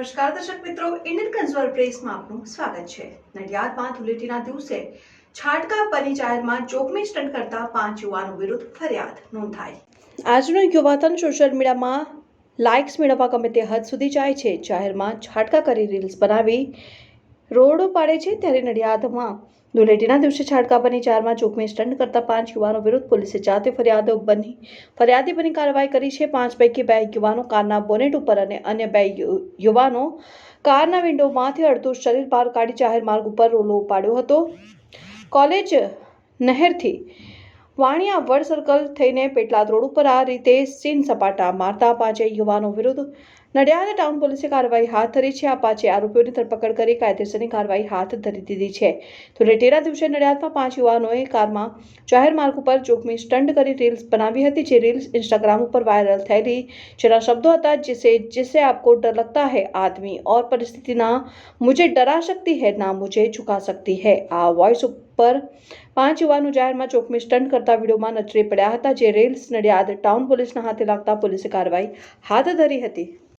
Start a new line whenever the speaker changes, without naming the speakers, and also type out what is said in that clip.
નમસ્કાર, દર્શક મિત્રો. ઇન્ડિયન કન્ઝ્યુમર પ્રેસમાં આપનું સ્વાગત છે. નડિયાદમાં ધૂળેટીના દિવસે છાટકા પની જાહેરમાં જોખમી સ્ટન્ટ કરતા પાંચ યુવાનો વિરુદ્ધ ફરિયાદ નોંધાઈ. આજનો યુવાધન સોશિયલ મીડિયામાં લાઇક્સ મેળવવા ગમે તે હદ સુધી જાય છે. જાહેરમાં છાટકા કરી રીલ્સ બનાવી રોડો પાડે છે ત્યારે નડિયાદમાં. ધૂળેટીના દિવસે છાટકા બની ચોકમે સ્ટન્ટ કરતા પાંચ યુવાનો વિરુદ્ધ પોલીસે જાતે ફરિયાદો બની. ફરિયાદી બની કાર્યવાહી કરી છે. પાંચ પૈકી બે યુવાનો કારના બોનેટ ઉપર અને અન્ય બે યુવાનો કારના વિન્ડોમાંથી અડધું શરીર બહાર કાઢી જાહેર માર્ગ ઉપર રોલો ઉપાડ્યો હતો. કોલેજ નહેરથી વાણિયા વડ સર્કલ થઈને પેટલાદ રોડ ઉપર આ રીતે સીન સપાટા મારતા પાંચે યુવાનો વિરુદ્ધ નડિયાદ ટાઉન પોલીસે કાર્યવાહી હાથ ધરી છે આ પાંચે આરોપીઓની ધરપકડ કરી કાયદેસરની કાર્યવાહી હાથ ધરી દીધી છે ધૂળેટીના દિવસે નડિયાદમાં પાંચ યુવાનોએ કારમાં જાહેર માર્ગ ઉપર જોખમી સ્ટન્ટ કરી રીલ્સ બનાવી હતી જે રીલ્સ इंस्टाग्राम पर वायरल થયેલી જેના શબ્દો હતા जिसे जिससे आपको डर लगता है आदमी और परिस्थिति ना मुझे डरा सकती है ना मुझे झुका सकती है આ વોઇસ ઉપર પાંચ યુવાનો જાહેરમાં જોખમી સ્ટન્ટ કરતા વિડીયોમાં નજરે પડ્યા હતા જે રીલ્સ નડિયાદ ટાઉન પોલીસના હાથે લાગતા પોલીસે કાર્યવાહી હાથ ધરી હતી